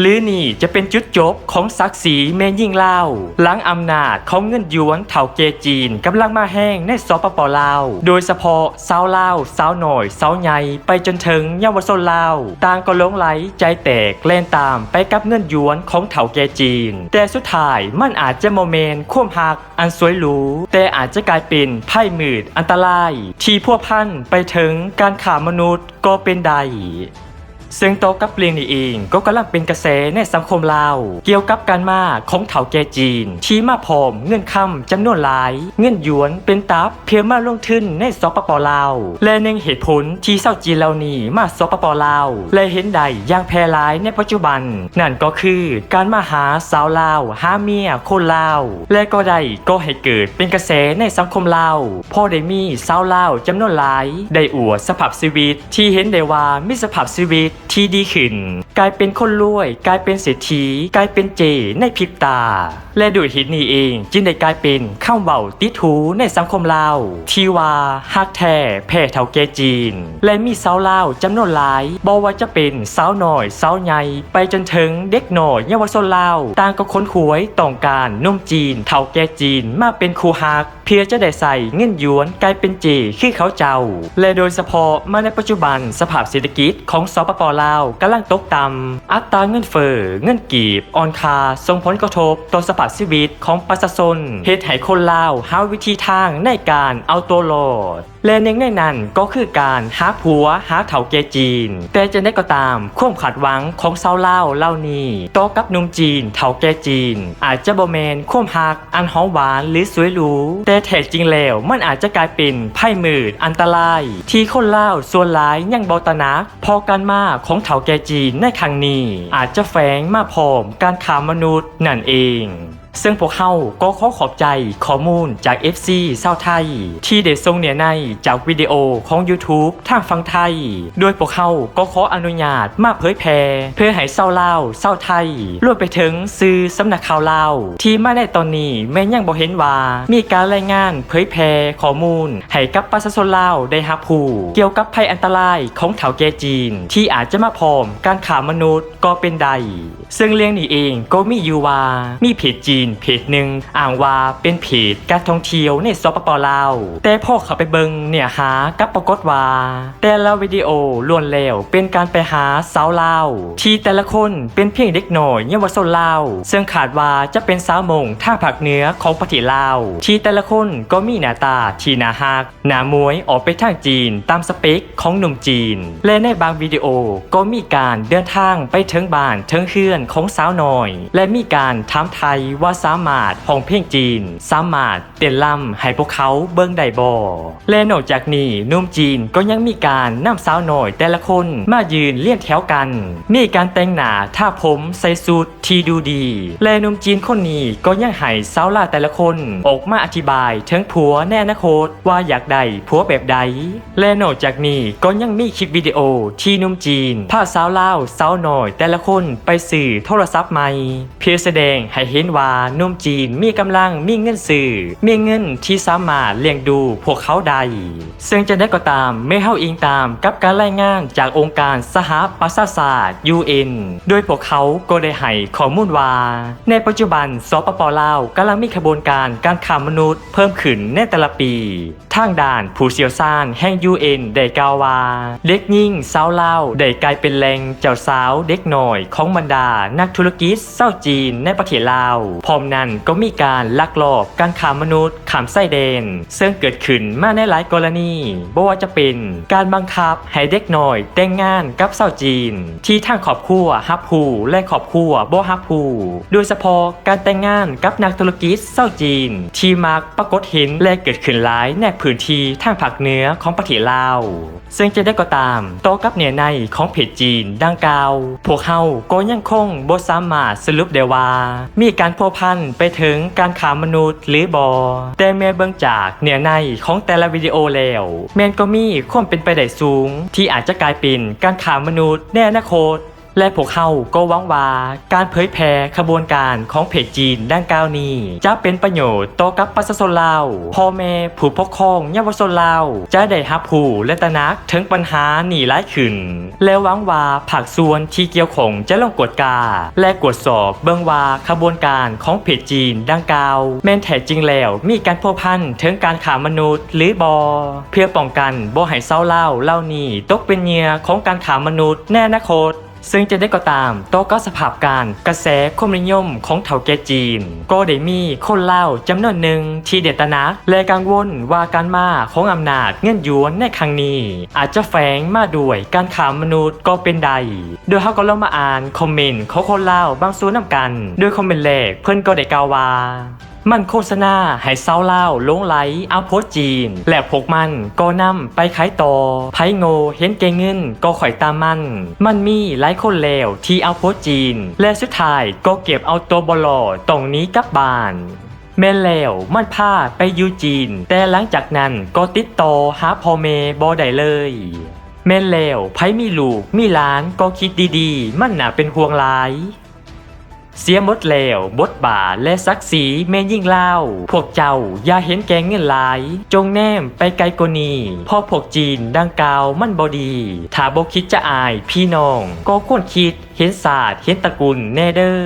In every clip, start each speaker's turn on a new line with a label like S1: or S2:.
S1: หรือนี่จะเป็นจุดจบของศักดิ์ศรีแม่ยิ่งเล่าหลังอำนาจของเงินยวนเถาเกจีนกำลังมาแห้งในสปปลาว โดยเฉพาะสาวลาวสาวหน่อยสาวใหญ่ไปจนถึงเยาวชนลาวต่างก็หลงไหลใจแตกเล่นตามไปกับเงินยวนของเถาเกจีน แต่สุดท้ายมันอาจจะโมเมนต์ควมหักอันสวยหรูแต่อาจจะกลายเป็นไพ่มืดอันตราย ที่พวกพันไปถึงการข่ามนุษย์ก็เป็นใด ซึ่งโตกับเปลียงนี่เองก็กำลังเป็นกระแสในสังคมลาว เกี่ยวกับการมาของเถาแก่จีนที่มาพร้อมเงินคำจำนวนหลาย เงินหยวนเป็นตับเพียงมาลงทุนในสปปลาว และหนึ่งเหตุผลที่เศร้าจีนเหล่านี้มาสปปลาว และเห็นใดอย่างแพร่หลายในปัจจุบัน นั่นก็คือการมาหาสาวลาวหาเมียคนลาว และก็ได้ก็ให้เกิดเป็นกระแสในสังคมลาวพอได้มีสาวลาวจำนวนหลาย ได้อวดสภาพชีวิตที่เห็นได้ว่ามีสภาพชีวิตที่ดีขึ้น กลายเป็นคนรวย กลายเป็นเศรษฐี กลายเป็นเจในพริบตา และด้วยเหตุนี้เองจึงได้กลายเป็นข้าวเบาติดหูในสังคมลาวที่ว่าฮักแท้แพ่เท่าแกจีน และมีสาวลาวจำนวนหลายบอกว่าจะเป็นสาวหน้อยสาวใหญ่ไปจนถึงเด็กหน่อยเยาวชนลาวต่างก็ค้นหวยต้องการนุ่มจีนเท่าแกจีนมาเป็นคู่ฮักเพื่อจะได้ใส่เงินยวนกลายเป็นเจคือเขาเจ้า และโดยเฉพาะมาในปัจจุบันสภาพเศรษฐกิจของสปปลาวกำลังตกต่ำอัตราเงินเฟ้อเงินกีบ อ่อนค่าส่งผลกระทบต่อสภาพชีวิตของประชาชนเหตุให้คนลาวหาวิธีทางในการเอาตัวรอดและหนึ่งในนั้นก็คือการหาผัวหาเถาเกจีน แต่จะได้ก็ตามความขาดหวังของชาวลาวเล่านี้ต่อกับนุ่มจีนเถาแกจีน อาจจะบ่แมนความหักอันหอมหวานหรือสวยหรูแต่แท้จริงแล้วมันอาจจะกลายเป็นไพ่มืดอันตราย ที่คนลาวส่วนหลายยังบอตะนักพอการมาของเถาแกจีนในครั้งนี้ อาจจะแฝงมาพร้อมการขามนุษย์นั่นเอง ซึ่งพวกเขาก็ขอขอบใจข้อมูลจาก FC เศร้าไทย ที่ได้ส่งเนี่ยในจากวิดีโอของ YouTube ทางฝั่งไทย โดยพวกเขาก็ขออนุญาตมาเผยแพร่เพื่อให้เศร้าวลาเศร้าไทยรวมไปถึงสื่อสำนักข่าวเล่าที่มาในตอนนี้แม้ยังบ่เห็นว่า มีการรายงานเผยแพร่ข้อมูล ให้กับประชาชนลาวได้รับรู้เกี่ยวกับภัยอันตรายของเถาแก่จีน ที่อาจจะมาพร้อมการขามนุษย์ก็เป็นใด ซึ่งเรื่องนี้เองก็มีอยู่ว่ามีเพจจีนเพจหนึ่งอ่างว่าเป็นเพจการท่องเที่ยวในสปปลาวแต่พอเขาไปเบิงเนี่ยหากับปรากฏว่า แต่ละวิดีโอล้วนแล้วเป็นการไปหาสาวลาวที่แต่ละคนเป็นเพียงเด็กหน่อยเยาวชนลาวซึ่งขาดว่าจะเป็นสาวมงท่างภาคเนื้อของประเทศลาว ที่แต่ละคนก็มีหน้าตาที่น่าฮักหน้ามวยออกไปทางจีนตามสเปคของหนุ่มจีน และในบางวิดีโอก็มีการเดินทางไปถึงบ้านถึงเฮือนของสาวหน้อย และมีการถามไทยว่าสามารถห้องเพลงจีน สามารถเต้นลำให้พวกเขาเบิ่งได้บ่และนอกจากนี้นุ่มจีนก็ยังมีการนำสาวน้อยแต่ละคนมายืนเรียงแถวกัน มีการแต่งหน้าท่าผมใส่สูทที่ดูดี และนุ่มจีนคนนี้ก็ยังให้สาวลาแต่ละคนออกมาอธิบายถึงผัวแน่นะโคตว่าอยากได้ผัวแบบใด และนอกจากนี้ก็ยังมีคลิปวิดีโอที่นุ่มจีนพาสาวลาวสาวน้อยแต่ละคนไปสื่อโทรศัพท์ใหม่เพื่อแสดงให้เห็นว่านุ่มจีนมีกำลังมีเงินสื่อมีเงินที่สามารถเลี้ยงดูพวกเขาได้ซึ่งจะได้ก็ตามไม่เข้าอิงตามกับการรายงานจากองค์การสหประชาชาติ UN โดยพวกเขาก็ได้ให้ข้อมูลว่า ในปัจจุบันสปปลาวกำลังมีขบวนการการค้ามนุษย์เพิ่มขึ้นในแต่ละปี ทางด่านผู้เชี่ยวชาญแห่ง UN ได้กล่าวว่า เด็กยิ่งสาวลาวได้กลายเป็นแหล่งเจ้าสาวเด็กหน่อยของบรรดานักธุรกิจเศร้าวจีนในประเทศลาวพร้อมนั้นก็มีการลักลอบการค้ามนุษย์ขามไส้แดนซึ่งเกิดขึ้นมาในหลายกรณีบ่ว่าจะเป็นการบังคับให้เด็กหน่อยแต่งงานกับเศร้าวจีน ที่ทางครอบครัวฮับผู้และครอบครัวบ่ฮับผูโดยเฉพาะการแต่งงานกับนักธุรกิจเศร้าวจีน ที่มักปรากฏเห็นและเกิดขึ้นหลายในพื้นที่ทางภาคเหนือของประเทศลาวซึ่งจะได้ก็ตามต่อกับเนือในของเพจจีนดังกล่าว พวกเขาก็ยังคงบ่สามารถสรุปได้ว่า มีการพัวพันไปถึงการขามนุษย์หรือบอแต่แม่เบื้องจากเนื้อในของแต่ละวิดีโอแล้วแมนก็มีความเป็นไปได้สูง ที่อาจจะกลายเป็นการขามนุษย์แน่นาคต และพวกเขาก็หวังว่าการเผยแพร่ขบวนการของเพจจีนด้านกล่าวนี้ จะเป็นประโยชน์ต่อกับประชาชนลาวพ่อแม่ผู้ปกครองเยาวชนลาวจะได้รับผู้และตระหนักถึงปัญหาหนี่ร้ายขึ้น และหวังว่าภาคส่วนที่เกี่ยวข้องจะลงกวดกา และกวดสอบเบื้องว่าขบวนการของเพจจีนดังกล่าวแม่นแท้จริงแล้วมีการพัวพันถึงการขามนุษย์หรือบอ เพื่อป้องกันบ่ให้เศร้าเล่าเล่านี่ตกเป็นเหยื่อของการขามนุษย์แน่นาคต ซึ่งจะได้ก็ตามโตก็สภาพการกระแสความนิยมของเถาแก่จีน ก็ได้มีคนเล่าจำนวนหนึ่งที่เดดตระหนักและกังวลว่าการมาของอำนาจเงินยวนในครั้งนี้ อาจจะแฝงมาด้วยการขามนุษย์ก็เป็นใด โดยเขาก็ลองมาอ่านคอมเมนต์ของคนเล่าบางส่วนนำกัน โดยคอมเมนต์แรกเพื่อนก็ได้กล่าวว่า มันโฆษณาให้เศร้าเล่าลงไหลเอาโพสจีน และพกมันก็นำไปขายต่อไพโงเห็นเกงเงินก็ข่อยตามมัน มันมีหลายคนแล้วที่เอาโพสจีน และสุดท้ายก็เก็บเอาตัวบลอตรงนี้กลับบ้านแม่แล้วมันพาไปอยูจีน แต่หลังจากนั้นก็ติดต่อหาพ่อเมบอได้เลยแม่นแล้วไผมีลูกมีหลานก็คิดดีๆ มันน่าเป็นห่วงหลาย เสียหมดแล้วบทบาทและศักดิ์ศรีแม่ยิ่งเล่า พวกเจ้าอย่าเห็นแกงเงินหลาย จงแนมไปไกลกว่านี้พ่อพวกจีนดังกล่าวมันบอดี ถ้าบคิดจะอายพี่น้อง ก็ควรคิดเห็นศาสตร์เห็นตระกูลแน่เด้อ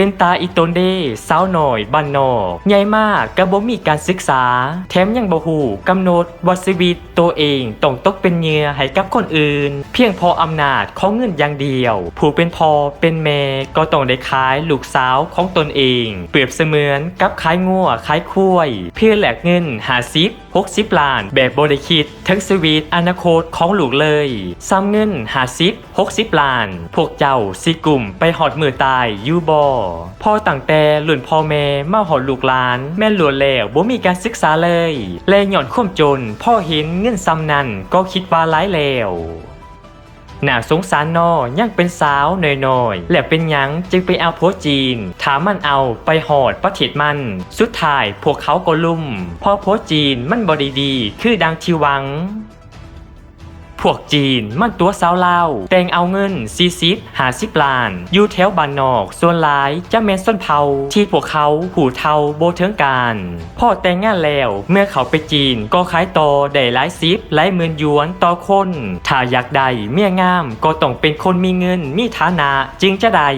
S1: เป็นตาอีตนเดสาวหน่อยบ้านนอกใหญ่มากกระบ่มีการศึกษา แถมยังบหูกำหนดว่าชีวิตตัวเองต้องตกเป็นเหยื่อให้กับคนอื่น เพียงพออำนาจของเงินอย่างเดียว ผู้เป็นพ่อเป็นแม่ก็ต้องได้ขายลูกสาวของตนเอง เปรียบเสมือนกับขายงัวขายคุ้ยเพื่อแลกเงินหาซิปพกซิปล้าน แบบบริคิดทั้งสวีทอนาคตของหลูกเลยซ้ำเงินหาซิปพกซิปล้าน พวกเจ้าสิกลุ่มไปหอดมือตายยูบอพ่อต่างแต่หลุนพ่อแม่มาหอดลูกหลาน แม่หลวนแล้วบ่มีการศึกษาเลย แลหย่อนข่มจน พ่อเห็นเงินซ้ำนั้นก็คิดว่าร้ายแล้ว น่าสงสารนอยังเป็นสาวหน่อยๆและเป็นยังจึงไปเอาโพสจีน ถามมันเอาไปหอดประเทศมัน สุดท้ายพวกเขาก็ลุ่มพอโพสจีนมันบอดีดี คือดังที่หวัง พวกจีนมันตัวสาวเล่าวแต่งเอาเงินซีซิปหาสิบล้าน อยู่แถวบ้านนอก ส่วนหลายจะแมนส้นเผาที่พวกเขาหูเทาโบเทิงการพ่อแต่งงานแล้วเมื่อเขาไปจีนก็ขายต่อได้หลายซิปหลายหมื่นหยวนต่อคน ถ้าอยากได้เมียงามก็ต้องเป็นคนมีเงินมีฐานะจึงจะได้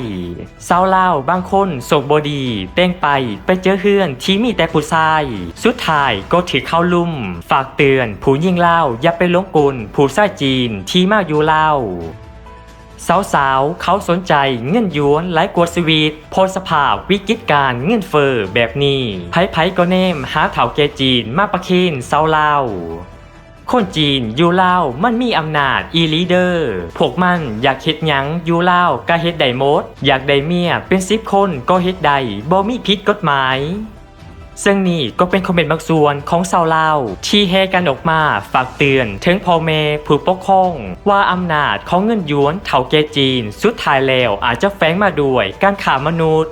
S1: สาวเล่าวบางคนส่งบดีแต่งไปไปเจอเฮือนที่มีแต่ผู้ชาย สุดท้ายก็ถือเข้าลุ่ม ฝากเตือนผู้ยิ่งเล่าอย่าไปลงกลผู้ชายจีนที่มาอยู่เล่าวสาวๆ เขาสนใจเงินยวนหลายกว่าสวีทพสภาพวิกฤตการเงินเฟอร์แบบนี้ไผๆก็เนมหาเถาแกจีนมาประเคนเซาเล่าคนจีนอยู่เล่ามันมีอำนาจอีลีเดอร์พวกมันอยากเฮ็ดยังอยู่เล่าก็เฮ็ดได้หมด อยากได้เมียเป็นสิบคนก็เฮ็ดได้บ่มีผิดกฎหมาย ซึ่งนี่ก็เป็นคอมเมนต์บางส่วนของชาวลาวที่แฮกันออกมาฝากเตือนถึงพ่อแม่ผู้ปกครอง ว่าอำนาจของเงินหยวนเถาเกจีน สุดท้ายแล้วอาจจะแฝงมาด้วยการขามนุษย์